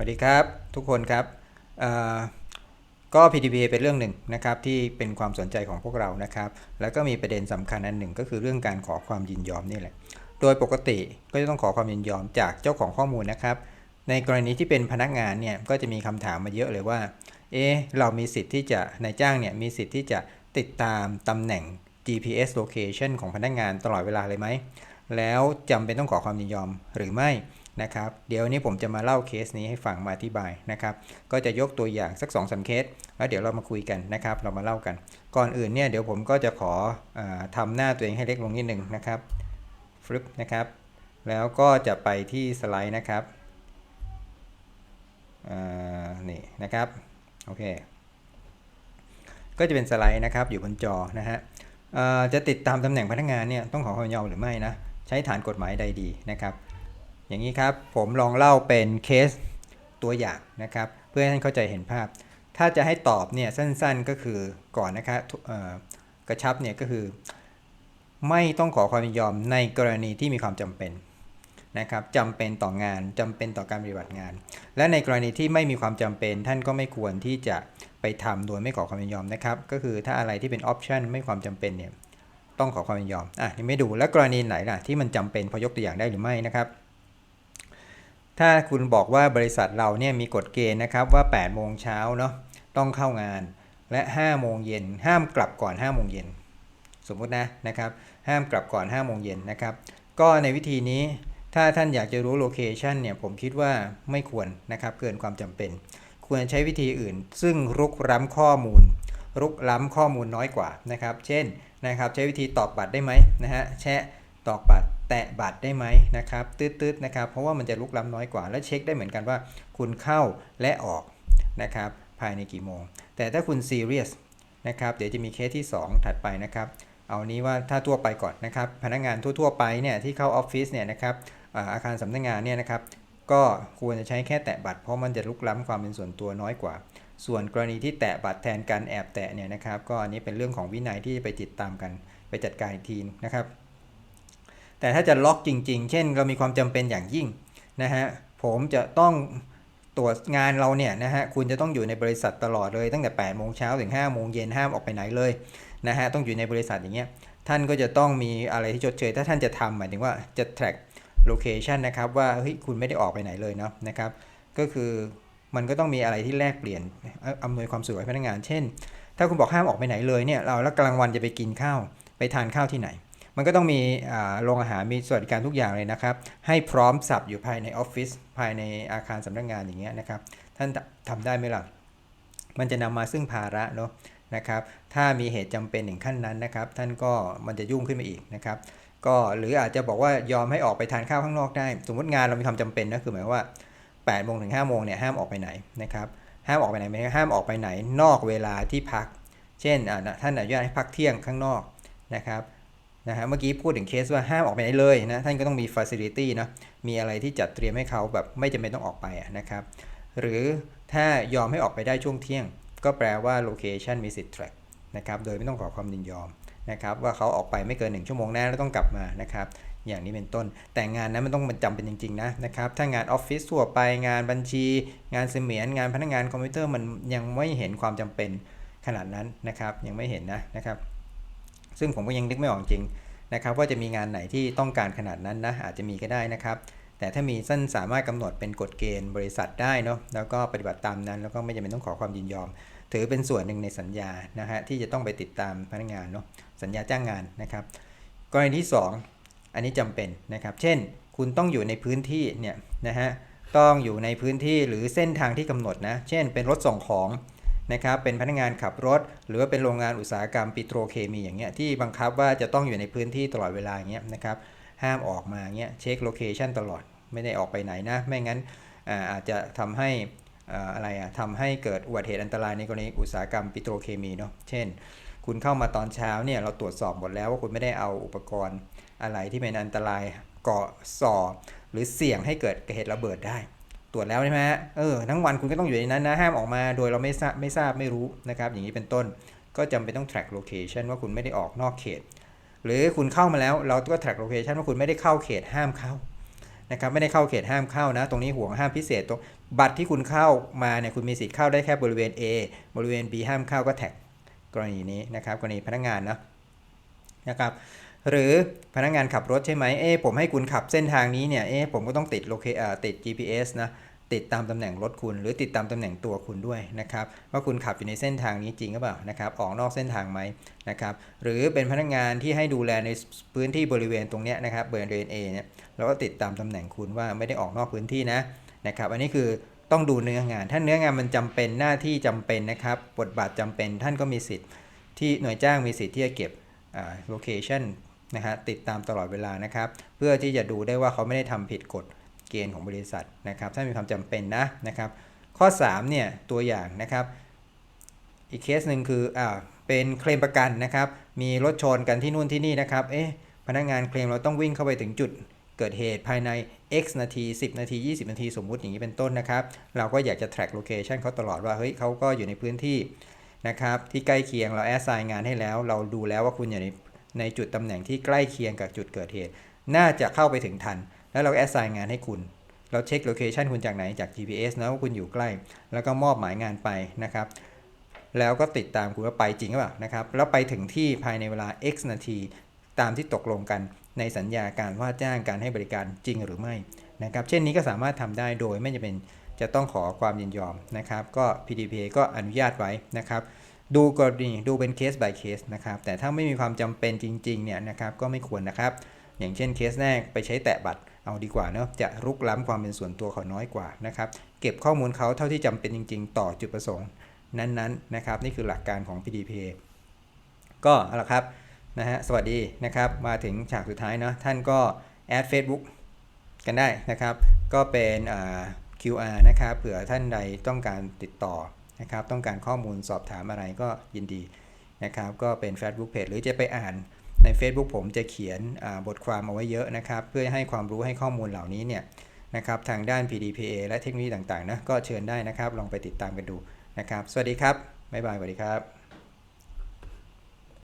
วัสดีครับทุกคนครับก็ PTPA เป็นเรื่องหนึ่งนะครับที่เป็นความสนใจของพวกเรานะครับ แล้วก็มีประเด็นสำคัญอันหนึ่งก็คือเรื่องการขอความยินยอมนี่แหละ โดยปกติก็จะต้องขอความยินยอมจากเจ้าของข้อมูลนะครับ ในกรณีที่เป็นพนักงานเนี่ยก็จะมีคำถามมาเยอะเลยว่า เอ๊เรามีสิทธิ์ที่จะนายจ้างเนี่ยมีสิทธิ์ที่จะติดตามตำแหน่ง GPS location ของพนักงานตลอดเวลาเลยไหม แล้วจำเป็นต้องขอความยินยอมหรือไม่นะครับเดี๋ยวนี้ผมจะมาเล่าเคสนี้ให้ฟังมาอธิบายนะครับก็จะยกตัวอย่างสัก2อสเคส แล้วเดี๋ยวเรามาคุยกันนะครับ เรามาเล่ากัน ก่อนอื่นเนี่ยเดี๋ยวผมก็จะขออาทำหน้าตัวเองให้เล็กลงนิดหนึ่งนะครับฟลิปนะครับ แล้วก็จะไปที่สไลด์นะครับนี่นะครับโอเคก็จะเป็นสไลด์นะครับอยู่บนจอนะฮะจะติดตามตำแหน่งพนักงานเนี่ยต้องขอความยินยอมหรือไม่นะ ใช้ฐานกฎหมายใดดีนะครับ อย่างนี้ครับผมลองเล่าเป็นเคสตัวอย่างนะครับ เพื่อให้ท่านเข้าใจเห็นภาพ ถ้าจะให้ตอบเนี่ยสั้นๆก็คือก่อนนะครับกระชับเนี่ยก็คือ ไม่ต้องขอความยินยอมในกรณีที่มีความจำเป็นนะครับจำเป็นต่องานจำเป็นต่อการปฏิบัติงาน และในกรณีที่ไม่มีความจำเป็น ท่านก็ไม่ควรที่จะไปทำโดยไม่ขอความยินยอมนะครับ ก็คือถ้าอะไรที่เป็นออปชันไม่ความจำเป็นเนี่ย ต้องขอความยินยอมอะนี่ไม่ดูแล้วกรณีไหนล่ะที่มันจำเป็นพอยกตัวอย่างได้หรือไม่นะครับ ถ้าคุณบอกว่าบริษัทเราเนี่ยมีกฎเกณฑ์นะครับว่า 8 โมงเช้าเนาะต้องเข้างานและ 5 โมงเย็นห้ามกลับก่อน 5 โมงเย็นสมมุตินะนะครับห้ามกลับก่อน 5 โมงเย็นนะครับ ก็ในวิธีนี้ถ้าท่านอยากจะรู้โลเคชันเนี่ยผมคิดว่าไม่ควรนะครับเกินความจำเป็น ควรใช้วิธีอื่น ซึ่งรุกล้ำข้อมูล รุกล้ำข้อมูลน้อยกว่านะครับ เช่นนะครับใช้วิธีตอกบัตรได้ไหมนะฮะแชะตอกบัตรแตะบัตรได้ไหมนะครับตืดๆนะครับเพราะว่ามันจะลุกล้ำน้อยกว่า และเช็คได้เหมือนกันว่าคุณเข้าและออกนะครับภายในกี่โมง แต่ถ้าคุณซีเรียสนะครับเดี๋ยวจะมีเคสที่ 2 ถัดไปนะครับเอานี้ว่าถ้าทั่วไปก่อนนะครับพนักงานทั่วๆไปเนี่ยที่เข้าออฟฟิศเนี่ยนะครับอาอาคารสำนักงานเนี่ยนะครับก็ควรจะใช้แค่แตะบัตรเพราะมันจะลุกล้ำความเป็นส่วนตัวน้อยกว่า ส่วนกรณีที่แตะบัตรแทนการแอบแตะเนี่ยนะครับก็อันนี้เป็นเรื่องของวินัยที่จะไปติดตามกันไปจัดการอีกทีนะครับ แต่ถ้าจะล็อกจริง ๆ เช่น เรามีความจำเป็นอย่างยิ่งนะฮะผมจะต้องตรวจงานเราเนี่ยนะฮะคุณจะต้องอยู่ในบริษัทตลอดเลยตั้งแต่8โมงเช้าถึง5โมงเย็นห้ามออกไปไหนเลยนะฮะต้องอยู่ในบริษัทอย่างเงี้ยท่านก็จะต้องมีอะไรที่ชดเชย ถ้าท่านจะทำหมายถึงว่าจะ track location นะครับว่าเฮ้ยคุณไม่ได้ออกไปไหนเลยเนาะนะครับก็คือ มันก็ต้องมีอะไรที่แลกเปลี่ยนอำนวยความสะดวกให้พนักงาน เช่น ถ้าคุณบอกห้ามออกไปไหนเลยเนี่ยเราแล้วกลางวันจะไปกินข้าวไปทานข้าวที่ไหน มันก็ต้องมีโรงอาหารมีสวัสดิการทุกอย่างเลยนะครับ ให้พร้อมสับอยู่ภายในออฟฟิศภายในอาคารสำนักงานอย่างเงี้ยนะครับ ท่านทำได้ไหมล่ะมันจะนำมาซึ่งภาระเนาะนะครับ ถ้ามีเหตุจำเป็นถึงขั้นนั้นนะครับ ท่านก็มันจะยุ่งขึ้นมาอีกนะครับ ก็หรืออาจจะบอกว่ายอมให้ออกไปทานข้าวข้างนอกได้ สมมติงานเรามีความจำเป็นนะคือหมายว่า 8โมงถึง5โมงเนี่ยห้ามออกไปไหนนะครับห้ามออกไปไหนไม่ห้ามออกไปไหนนอกเวลาที่พัก เช่นท่านอนุญาตให้พักเที่ยงข้างนอกนะครับนะฮะเมื่อกี้พูดถึงเคสว่าห้ามออกไปไหนเลยนะท่านก็ต้องมีฟ a c i l i t y เนาะมีอะไรที่จัดเตรียมให้เขาแบบไม่จำเป็นต้องออกไปนะครับหรือถ้ายอมให้ออกไปได้ช่วงเที่ยง ก็แปลว่า location มีสิทธิ์ track นะครับโดยไม่ต้องขอความยินยอมนะครับว่าเขาออกไปไม่เกิน 1 ชั่วโมงแน่แล้วต้องกลับมานะครับ อย่างนี้เป็นต้น แต่งานนั้นมันต้องมันจำเป็นจริงๆนะนะครับถ้างานออฟฟิศทั่วไปงานบัญชี งานเสมียนงานพนักงานคอมพิวเตอร์มันยังไม่เห็นความจำเป็นขนาดนั้นนะครับยังไม่เห็นนะนะครับ ซึ่งผมก็ยังนึกไม่ออกจริงนะครับว่าจะมีงานไหนที่ต้องการขนาดนั้นนะอาจจะมีก็ได้นะครับ แต่ถ้ามีสั้นสามารถกำหนดเป็นกฎเกณฑ์บริษัทได้เนาะแล้วก็ปฏิบัติตามนั้น แล้วก็ไม่จำเป็นต้องขอความยินยอม ถือเป็นส่วนหนึ่งในสัญญานะฮะที่จะต้องไปติดตามพนักงานเนาะสัญญาจ้างงานนะครับ กรณีที่ 2 อันนี้จำเป็นนะครับ เช่น คุณต้องอยู่ในพื้นที่เนี่ยนะฮะ ต้องอยู่ในพื้นที่หรือเส้นทางที่กำหนดนะ เช่น เป็นรถส่งของนะครับ เป็นพนักงานขับรถ หรือว่าเป็นโรงงานอุตสาหกรรมปิโตรเคมีอย่างเงี้ย ที่บังคับว่าจะต้องอยู่ในพื้นที่ตลอดเวลาอย่างเงี้ยนะครับ ห้ามออกมาเงี้ย เช็คโลเคชันตลอด ไม่ได้ออกไปไหนนะ ไม่งั้นอาจจะทำให้อ่าอะไรอะทำให้เกิดอุบัติเหตุอันตรายในกรณีอุตสาหกรรมปิโตรเคมีเนาะ เช่น คุณเข้ามาตอนเช้าเนี่ยเราตรวจสอบหมดแล้วว่าคุณไม่ได้เอาอุปกรณ์ อะไรที่เป็นอันตรายเกาะส่อหรือเสี่ยงให้เกิดเหตุระเบิดได้ ตรวจแล้วใช่ไหมฮะเออทั้งวันคุณก็ต้องอยู่ในนั้นนะห้ามออกมาโดยเราไม่ทราบไม่ทราบไม่รู้นะครับอย่างนี้เป็นต้นก็จำเป็นต้อง track location ว่าคุณไม่ได้ออกนอกเขต หรือคุณเข้ามาแล้วเราก็ track location ว่าคุณไม่ได้เข้าเขตห้ามเข้านะครับไม่ได้เข้าเขตห้ามเข้านะ ตรงนี้ห่วงห้ามพิเศษตรงบัตรที่คุณเข้ามาเนี่ยคุณมีสิทธิ์เข้าได้แค่บริเวณ A บริเวณ B ห้ามเข้าก็แท็กกรณีนี้นะครับกรณีพนักงานเนาะนะครับ หรือพนักงานขับรถใช่ไหมเอ๊ะผมให้คุณขับเส้นทางนี้เนี่ยเอ๊ะผมก็ต้องติดโลเคอ่อติด GPS นะติดตามตำแหน่งรถคุณ หรือติดตามตำแหน่งตัวคุณด้วยนะครับว่าคุณขับอยู่ในเส้นทางนี้จริงหรือเปล่านะครับออกนอกเส้นทางไหมนะครับหรือเป็นพนักงานที่ให้ดูแลในพื้นที่บริเวณตรงนี้นะครับบริเวณ A เนี่ยเราก็ติดตามตำแหน่งคุณว่าไม่ได้ออกนอกพื้นที่นะนะครับอันนี้คือต้องดูเนื้องาน ถ้าเนื้องานมันจำเป็นหน้าที่จำเป็นนะครับบทบาทจำเป็นท่านก็มีสิทธิ์ที่หน่วยจ้างมีสิทธิ์ที่จะเก็บโลเคชัน นะฮะติดตามตลอดเวลานะครับ เพื่อที่จะดูได้ว่าเขาไม่ได้ทำผิดกฎเกณฑ์ของบริษัทนะครับถ้ามีความจำเป็นนะนะครับ ข้อ3เนี่ยตัวอย่างนะครับ อีกเคสหนึ่งคืออ่าเป็นเคลมประกันนะครับ มีรถชนกันที่นู่นที่นี่นะครับเอ๊ะพนักงานเคลมเราต้องวิ่งเข้าไปถึงจุดเกิดเหตุภายใน x นาที 10 นาที 20 นาทีสมมุติอย่างนี้เป็นต้นนะครับ เราก็อยากจะ track location เขาตลอดว่าเฮ้ยเขาก็อยู่ในพื้นที่นะครับที่ใกล้เคียงเราแอสไซน์งานให้แล้ว เราดูแล้วว่าคุณอยู่ใน ในจุดตำแหน่งที่ใกล้เคียงกับจุดเกิดเหตุ น่าจะเข้าไปถึงทัน แล้วเราแอสไซน์งานให้คุณ เราเช็คโลเคชันคุณจากไหนจาก GPS นะว่าคุณอยู่ใกล้ แล้วก็มอบหมายงานไปนะครับ แล้วก็ติดตามคุณว่าไปจริงหรือเปล่านะครับ แล้วไปถึงที่ภายในเวลา x นาที ตามที่ตกลงกันในสัญญาการว่าจ้างการให้บริการจริงหรือไม่นะครับ เช่นนี้ก็สามารถทำได้โดยไม่จำเป็นจะต้องขอความยินยอมนะครับ ก็ PDPA ก็อนุญาตไว้นะครับ ดูกรณีดูเป็นเคส by เคสนะครับแต่ถ้าไม่มีความจำเป็นจริงๆเนี่ยนะครับก็ไม่ควรนะครับ อย่างเช่นเคสแรกไปใช้แตะบัตรเอาดีกว่าเนาะจะรุกล้ำความเป็นส่วนตัวเขาน้อยกว่านะครับเก็บข้อมูลเขาเท่าที่จำเป็นจริง ๆ ต่อจุดประสงค์นั้นๆนะครับนี่คือหลักการของ PDP ก็เอาละครับนะฮะสวัสดีนะครับมาถึงฉากสุดท้ายเนาะท่านก็แอด Facebook กันได้นะครับ ก็เป็น QR นะครับเผื่อท่านใดต้องการติดต่อ นะครับ ต้องการข้อมูลสอบถามอะไรก็ยินดีนะครับ ก็เป็น Facebook Page หรือจะไปอ่านใน Facebook ผมจะเขียนบทความเอาไว้เยอะนะครับ เพื่อให้ความรู้ให้ข้อมูลเหล่านี้เนี่ยนะครับทางด้าน PDPA และเทคโนโลยีต่างๆนะก็เชิญได้นะครับ ลองไปติดตามกันดูนะครับ สวัสดีครับ บ๊ายบายสวัสดีครับ